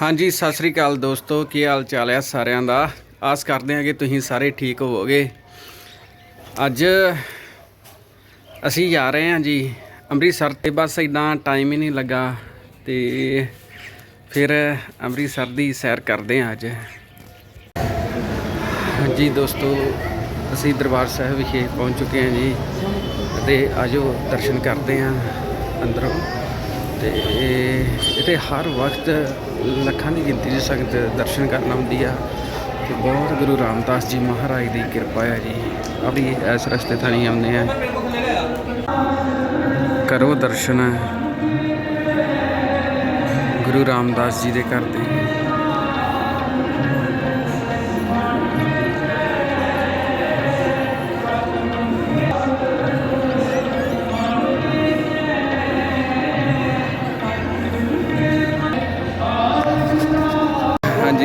ਹਾਂਜੀ, ਸਤਿ ਸ੍ਰੀ ਅਕਾਲ ਦੋਸਤੋ। ਕੀ ਹਾਲ ਚਾਲ ਹੈ ਸਾਰਿਆਂ ਦਾ? ਆਸ ਕਰਦੇ ਹਾਂ ਕਿ ਤੁਸੀਂ ਸਾਰੇ ਠੀਕ ਹੋਵੋਗੇ। ਅੱਜ ਅਸੀਂ ਜਾ ਰਹੇ ਹਾਂ ਜੀ ਅੰਮ੍ਰਿਤਸਰ ਤੇ। ਬਸ ਇਦਾਂ ਟਾਈਮ ਹੀ ਨਹੀਂ ਲੱਗਾ ਤੇ ਫਿਰ ਅੰਮ੍ਰਿਤਸਰ ਦੀ ਸੈਰ ਕਰਦੇ ਹਾਂ ਅੱਜ। ਹਾਂਜੀ ਦੋਸਤੋ, ਅਸੀਂ ਦਰਬਾਰ ਸਾਹਿਬ ਵਿਖੇ ਪਹੁੰਚ ਚੁੱਕੇ ਹਾਂ ਜੀ। ਤੇ ਆਜੋ ਦਰਸ਼ਨ ਕਰਦੇ ਹਾਂ ਅੰਦਰੋਂ। ਤੇ ਇੱਥੇ ਹਰ ਵਕਤ ਲੱਖਾਂ ਦੀ ਗਿਣਤੀ 'ਚ ਸੰਗਤ ਦਰਸ਼ਨ ਕਰਨ ਆਉਂਦੀ ਆ। ਤੇ ਬਹੁਤ ਗੁਰੂ ਰਾਮਦਾਸ ਜੀ ਮਹਾਰਾਜ ਦੀ ਕਿਰਪਾ ਹੈ ਜੀ। ਅਭੀ ਇਸ ਰਸਤੇ ਥਾਣੀ ਆਉਂਦੇ ਆ। ਕਰੋ ਦਰਸ਼ਨ ਗੁਰੂ ਰਾਮਦਾਸ ਜੀ ਦੇ ਘਰ ਦੇ।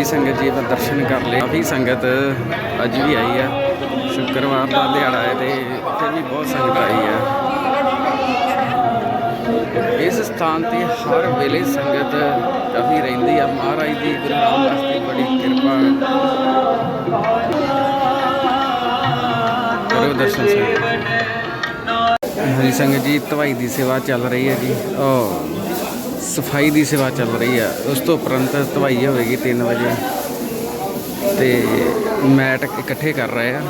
ਹਾਂਜੀ ਸੰਗਤ ਜੀ ਆਪਾਂ ਦਰਸ਼ਨ ਕਰ ਲਏ। ਕਾਫੀ ਸੰਗਤ ਅੱਜ ਵੀ ਆਈ ਆ। ਸ਼ੁੱਕਰਵਾਰ ਦਾ ਦਿਹਾੜਾ ਹੈ ਤੇ ਇੱਥੇ ਵੀ ਬਹੁਤ ਸੰਗਤ ਆਈ ਆ। ਇਸ ਸਥਾਨ ਤੇ ਹਰ ਵੇਲੇ ਸੰਗਤ ਕਾਫੀ ਰਹਿੰਦੀ ਆ। ਮਹਾਰਾਜ ਦੀ, ਗੁਰੂ ਰਾਮਦਾਸ ਦੀ ਬੜੀ ਕਿਰਪਾ ਕਰੋ ਦਰਸ਼ਨ ਸੰਗਤ। ਹਾਂਜੀ ਸੰਗਤ ਜੀ, ਧਵਾਈ ਦੀ ਸੇਵਾ ਚੱਲ ਰਹੀ ਹੈ ਜੀ। ਉਹ ਸਫ਼ਾਈ ਦੀ ਸੇਵਾ ਚੱਲ ਰਹੀ ਹੈ ਉਸ ਤੋਂ ਉਪਰੰਤ ਧਵਾਈ ਹੋਵੇਗੀ 3 ਵਜੇ। ਤੇ ਮੈਟ ਇਕੱਠੇ ਕਰ ਰਹੇ ਆ।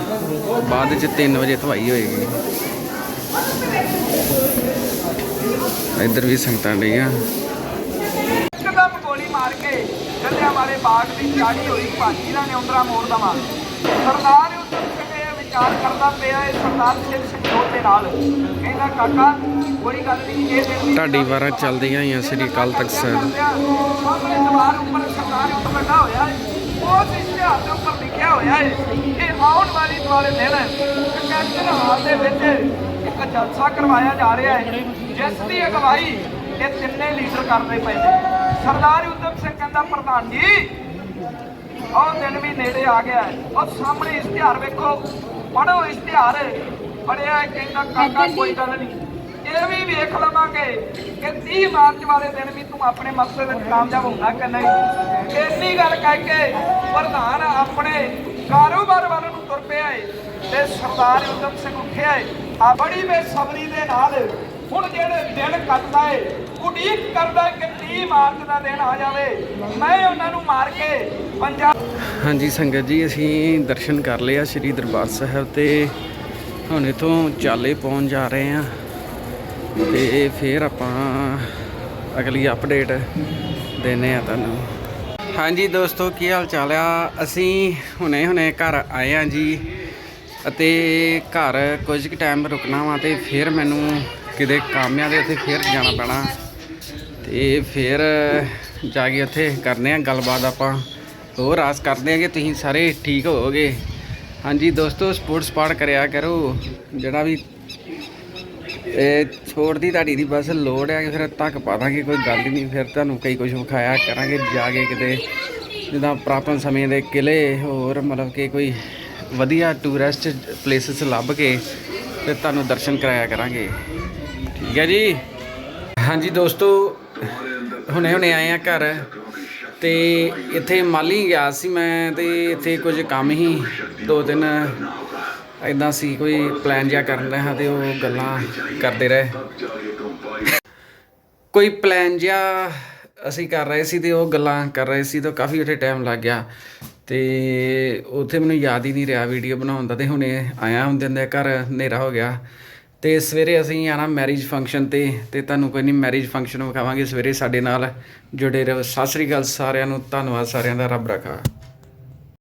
ਬਾਅਦ ਵਿੱਚ 3 ਵਜੇ ਧਵਾਈ ਹੋਏਗੀ। ਇੱਧਰ ਵੀ ਸੰਗਤਾਂ ਡਈਆਂ। ਇੱਕਦਮ ਗੋਲੀ ਮਾਰ ਕੇ ਜੱਲਿਆਂ ਵਾਲੇ ਬਾਗ ਦੀ ਚਾੜੀ ਹੋਈ। ਭਾਜੀ ਦਾ ਨਿਉਂਦਰਾ ਮੋੜ ਦਵਾਂ। ਸਰਦਾਰ ਵਿਚਾਰ ਕਰਦਾ ਪਿਆ ਇਹ ਸਰਦਾਰ ਸਿੰਘ ਸੰਜੋਤ ਦੇ ਨਾਲ। ਕਹਿੰਦਾ ਕਾਕਾ ਕੋਈ ਗੱਲ ਨਹੀਂ ਇਹ ਦਿਨ ਢਾਡੀ ਵਾਰਾਂ ਚੱਲਦੀਆਂ ਹੀ ਆ ਸ੍ਰੀ ਅਕਾਲ ਤਖਤ ਸਾਹਿਬ। ਸਾਹਮਣੇ ਦੀਵਾਰ ਉੱਪਰ ਸਰਦਾਰ ਉੱਪਰ ਲੱਗਾ ਹੋਇਆ ਹੈ। ਇਸ਼ਤਿਹਾਰ ਦੇ ਉੱਪਰ ਲਿਖਿਆ ਹੋਇਆ ਹੈ ਇਹ ਆਉਣ ਵਾਲੀ ਦੁਆਲੇ ਦਿਨ ਕੈਂਟਰ ਹਾਲ ਦੇ ਵਿੱਚ ਇੱਕ ਜਲਸਾ ਕਰਵਾਇਆ ਜਾ ਰਿਹਾ ਹੈ ਜਿਸ ਦੀ ਅਗਵਾਈ ਇਹ ਤਿੰਨੇ ਲੀਡਰ ਕਰਦੇ ਪਏ ਨੇ। ਸਰਦਾਰ ਉਦਮ ਸਿੰਘ ਕਹਿੰਦਾ ਪ੍ਰਧਾਨ ਜੀ ਉਹ ਦਿਨ ਵੀ ਨੇੜੇ ਆ ਗਿਆ ਹੈ। ਉਹ ਸਾਹਮਣੇ ਇਸ਼ਤਿਹਾਰ ਵੇਖੋ ਪੜੋ ਇਸ਼ਤਿਹਾਰ। ਪੜਿਆ ਕਹਿੰਦਾ ਕਾਕਾ ਕੋਈ ਗੱਲ ਨਹੀਂ। ਇਹ ਵੀ ਵੇਖ ਲਵਾਂਗੇ ਕਿ 30 ਮਾਰਚ ਵਾਲੇ ਦਿਨ ਵੀ ਤੂੰ ਆਪਣੇ ਮਕਸਦ ਵਿੱਚ ਕਾਮਯਾਬ ਹੋਣਾ ਕਿ ਨਹੀਂ। ਇੰਨੀ ਗੱਲ ਕਹਿ ਕੇ ਪ੍ਰਧਾਨ ਆਪਣੇ ਕਾਰੋਬਾਰ ਵੱਲ ਨੂੰ ਤੁਰ ਪਿਆ ਏ ਤੇ ਸਰਦਾਰ ਉਦਮ ਸਿੰਘ ਉੱਠਿਆ ਏ। ਆ ਬੜੀ ਬੇਸਬਰੀ ਦੇ ਨਾਲ ਹੁਣ ਜਿਹੜੇ ਦਿਨ ਕੱਟਦਾ ਏ, ਉਡੀਕ ਕਰਦਾ ਕਿ 30 ਮਾਰਚ ਦਾ ਦਿਨ ਆ ਜਾਵੇ। ਮੈਂ ਉਹਨਾਂ ਨੂੰ ਮਾਰ ਕੇ ਪੰਜਾਬ ਹਾਂਜੀ ਸੰਗਤ ਜੀ, ਅਸੀਂ ਦਰਸ਼ਨ ਕਰ ਲਏ ਆ ਸ੍ਰੀ ਦਰਬਾਰ ਸਾਹਿਬ ਤੇ। ਹੁਣ ਇਥੋਂ ਚਾਲੇ ਪਹੁੰਚ ਜਾ ਰਹੇ ਆ ਤੇ ਫਿਰ ਆਪਾਂ ਅਗਲੀ ਅਪਡੇਟ ਦੇਨੇ ਆ ਤੁਹਾਨੂੰ। ਹਾਂਜੀ ਦੋਸਤੋ, ਕੀ ਹਾਲ ਚਾਲ ਆ? ਅਸੀਂ ਹੁਣੇ ਹੁਣੇ ਘਰ ਆਏ ਆ ਜੀ ਅਤੇ ਘਰ ਕੁਝ ਕੁ ਟਾਈਮ ਰੁਕਣਾ ਵਾ ਤੇ ਫਿਰ ਮੈਨੂੰ ਕਿਤੇ ਕਾਮਿਆਂ ਦੇ ਉੱਥੇ ਫਿਰ ਜਾਣਾ ਪੈਣਾ। ਤੇ ਫਿਰ ਜਾ ਕੇ ਉੱਥੇ ਕਰਨੇ ਆ ਗੱਲਬਾਤ ਆਪਾਂ। ਹੋਰ ਆਸ ਕਰਦੇ ਆ ਕਿ ਤੁਸੀਂ ਸਾਰੇ ਠੀਕ ਹੋਵੋਗੇ। ਹਾਂਜੀ ਦੋਸਤੋ ਸਪੋਰਟਸ ਪਾਰਟ ਕਰਿਆ ਕਰੋ। ਜਿਹੜਾ ਵੀ, ਇਹ ਛੋੜਦੀ ਤੁਹਾਡੀ ਦੀ ਬਸ ਲੋੜ ਹੈ ਕਿ ਫਿਰ ਤੱਕ ਪਾ ਦਾਂਗੇ, ਕੋਈ ਗੱਲ ਨਹੀਂ। ਫਿਰ ਤੁਹਾਨੂੰ ਕਈ ਕੁਝ ਵਿਖਾਇਆ ਕਰਾਂਗੇ, ਜਾ ਕੇ ਕਿਤੇ ਜਿੱਦਾਂ ਪ੍ਰਾਪਨ ਸਮੇਂ ਦੇ ਕਿਲੇ ਹੋਰ ਮਤਲਬ ਕਿ ਕੋਈ ਵਧੀਆ ਟੂਰਿਸਟ ਪਲੇਸਸ ਲੱਭ ਕੇ ਤੇ ਤੁਹਾਨੂੰ ਦਰਸ਼ਨ ਕਰਾਇਆ ਕਰਾਂਗੇ। ਠੀਕ ਹੈ ਜੀ। ਹਾਂਜੀ ਦੋਸਤੋ, ਹੁਣੇ ਹੁਣੇ ਆਏ ਆ ਘਰ ਤੇ ਇੱਥੇ ਮਾਲੀ ਗਿਆ ਸੀ ਮੈਂ ਤੇ ਇੱਥੇ ਕੁਝ ਕੰਮ ਹੀ, ਦੋ ਤਿੰਨ ਇਦਾਂ ਸੀ, ਕੋਈ ਪਲਾਨ ਜਿਹਾ ਕਰਨ ਰਹੇ ਹਾਂ ਤੇ ਉਹ ਗੱਲਾਂ ਕਰਦੇ ਰਹੇ। ਕੋਈ ਪਲਾਨ ਜਿਹਾ ਅਸੀਂ ਕਰ ਰਹੇ ਸੀ ਤੇ ਉਹ ਗੱਲਾਂ ਕਰ ਰਹੇ ਸੀ ਤਾਂ ਕਾਫੀ ਉੱਥੇ ਟਾਈਮ ਲੱਗ ਗਿਆ ਤੇ ਉੱਥੇ ਮੈਨੂੰ ਯਾਦ ਹੀ ਨਹੀਂ ਰਿਹਾ ਵੀਡੀਓ ਬਣਾਉਣ ਦਾ ਤੇ ਹੁਣੇ ਆਇਆ ਹੁੰਦੇ ਹੁੰਦੇ ਘਰ ਹਨੇਰਾ ਹੋ ਗਿਆ। ਤੇ ਸਵੇਰੇ ਅਸੀਂ ਆਣਾ ਮੈਰਿਜ ਫੰਕਸ਼ਨ ਤੇ ਤੇ ਤੁਹਾਨੂੰ ਕੋਈ ਨਹੀਂ ਮੈਰਿਜ ਫੰਕਸ਼ਨ ਵਿਖਾਵਾਂਗੇ ਸਵੇਰੇ ਸਾਡੇ ਨਾਲ ਜੁੜੇ ਰਹੋ। ਸਤਿ ਸ੍ਰੀ ਅਕਾਲ ਸਾਰਿਆਂ ਨੂੰ, ਧੰਨਵਾਦ ਸਾਰਿਆਂ ਦਾ, ਰੱਬ ਰੱਖਾ।